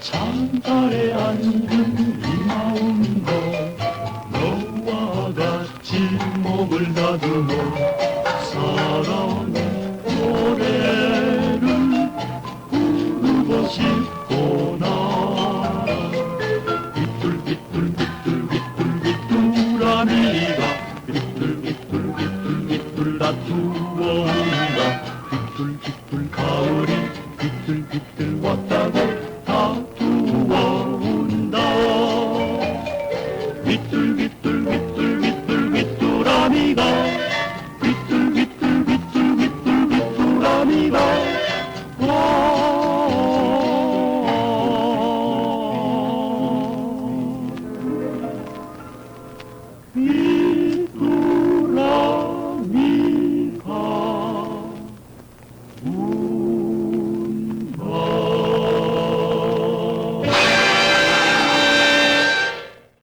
창가에 앉은 이 마음도 너와 같이 목을 다듬어 다투어온다 비뚤비뚤 가을이 비뚤비뚤